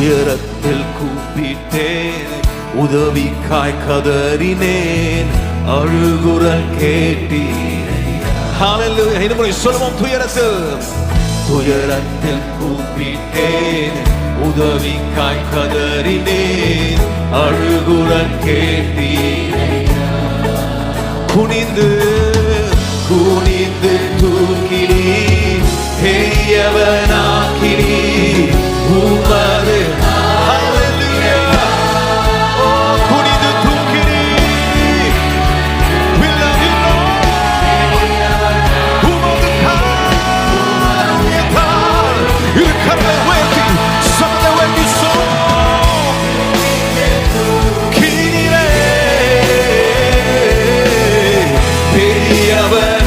துயரத்தில் கூப்பிட்டேன். உதவிக்காய் கதறினேன். அழுகுரல் கேட்டீர் ஹalleluya முறை சொல்லுவோம் துயரத்தில். துயரத்தில் கூப்பிட்டேன். உதவிக்காய் கதறினேன். அழுகுரல் கேட்டீர் குனிந்து குனிந்து away.